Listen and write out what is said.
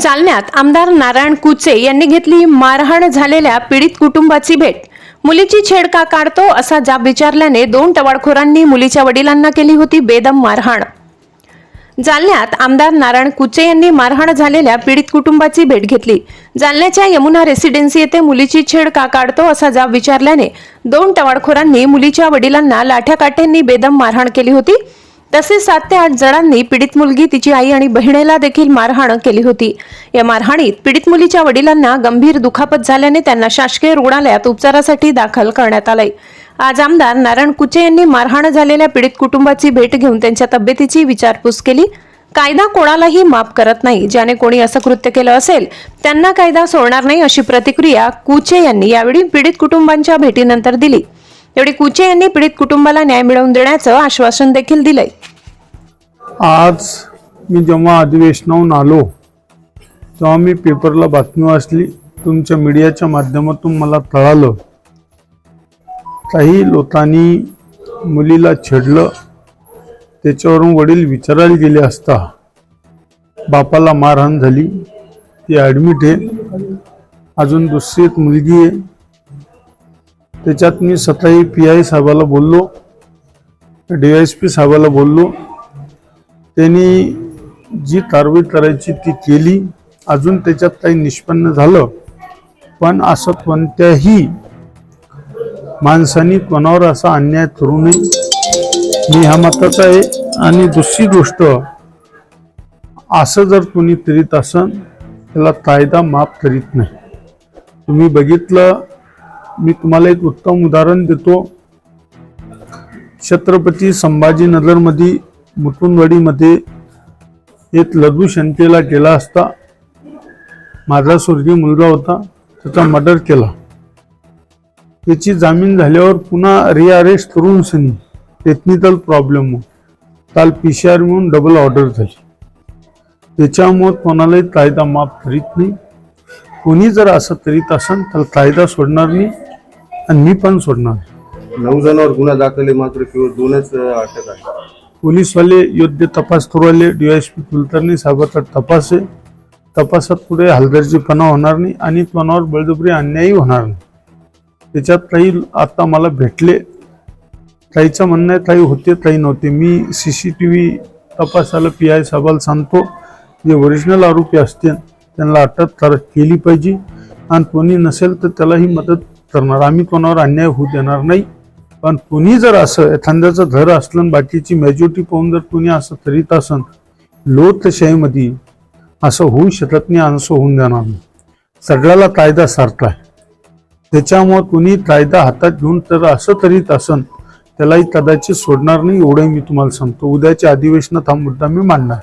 जालन्यात आमदार नारायण कुचे यांनी घेतली मारहाण झालेल्या पीडित कुटुंबाची भेट. मुलीची छेड का काढतो असा जाब विचारल्याने दोन टवाळखोरांनी मुलीच्या वडिलांना केली होती बेदम मारहाण. जालन्यात आमदार नारायण कुचे यांनी मारहाण झालेल्या पीडित कुटुंबाची भेट घेतली. जालन्याच्या यमुना रेसिडेन्सी येथे मुलीची छेड का काढतो असा जाब विचारल्याने दोन टवाळखोरांनी मुलीच्या वडिलांना लाठ्या काठ्यांनी बेदम मारहाण केली होती. तसेच सात ते आठ जणांनी पीडित मुलगी तिची आई आणि बहिणीला देखील मारहाण केली होती. या मारहाणीत पीडित मुलीच्या वडिलांना गंभीर दुखापत झाल्याने त्यांना शासकीय रुग्णालयात उपचारासाठी दाखल करण्यात आलंय. आज आमदार नारायण कुचे यांनी मारहाण झालेल्या पीडित कुटुंबाची भेट घेऊन त्यांच्या तब्येतीची विचारपूस केली. कायदा कोणालाही माफ करत नाही. ज्याने कोणी असं कृत्य केलं असेल त्यांना कायदा सोडणार नाही अशी प्रतिक्रिया कुचे यांनी यावेळी पीडित कुटुंबांच्या भेटीनंतर दिली. यावेळी कुचे यांनी पीडित कुटुंबाला न्याय मिळवून देण्याचं आश्वासन देखील दिलंय. आज मी जेव्हा अधिवेशनाहून आलो तेव्हा मी पेपरला बातमी वाचली. तुमच्या मीडियाच्या माध्यमातून मला कळालं काही लोकांनी मुलीला छेडलं. त्याच्यावरून वडील विचारायला गेले असता बापाला मारहाण झाली. ती ॲडमिट आहे. अजून दुसरी एक मुलगी आहे. त्याच्यात मी स्वतःही पी आय साहेबाला बोललो डी एस पी साहेबाला बोललो. त्यांनी जी कारवाई करायची ती केली. अजून त्याच्यात काही निष्पन्न झालं. पण असं कोणत्याही माणसाने कोणावर असा अन्याय करू नये. मी ह्या मताचा आहे. आणि दुसरी गोष्ट असं जर कोणी करीत असन त्याला कायदा माफ करीत नाही. तुम्ही बघितलं मी तुम्हाला एक उत्तम उदाहरण देतो. छत्रपती संभाजीनगरमध्ये मुकुंदवाडीमध्ये एक लघु शंकेला गेला असता माझा स्वर्गीय मुलगा होता त्याचा मर्डर केला. त्याची जामीन झाल्यावर पुन्हा रिअरेस्ट करून सनी टेक्निकल प्रॉब्लेम काल पी सी आर म्हणून डबल ऑर्डर झाली. त्याच्यामुळे कोणालाही कायदा माफ करीत नाही. कोणी जर असं करीत असेल तर कायदा सोडणार नाही. आणि मी पण सोडणार. नऊ जणांवर गुन्हा दाखल आहे मात्र केवळ दोनच अं, अटक आहे. पोलीसवाले योग्य तपास करू आले डीएसपी कुलकर्णी साहेबाचा तपास आहे. तपासात पुढे हलगर्जीपणा होणार नाही आणि कोणावर बळजबरी अन्यायही होणार नाही. त्याच्यात काही आता मला भेटले. काहीचं म्हणणं आहे काही होते काही नव्हते. मी सी सी टी व्ही तपासाला पी आय साहेबाला सांगतो. जे ओरिजिनल आरोपी असतील त्यांना अटक कर केली पाहिजे. आणि कोणी नसेल तर त्यालाही मदत करणार. आम्ही कोणावर अन्याय होऊ देणार नाही. पण कुणी जर असं एखाद्याचं घर असलं आणि बाकीची मेजॉरिटी पाहून जर कुणी असं करीत असन लोकशाहीमध्ये असं होऊ शकत नाही असं होऊन देणार नाही. सगळ्याला कायदा सारखा आहे. त्याच्यामुळं कुणी कायदा हातात घेऊन तर असं करीत असन त्यालाही कदाचित सोडणार नाही एवढंही मी तुम्हाला सांगतो. उद्याच्या अधिवेशनात हा मुद्दा मी मांडणार.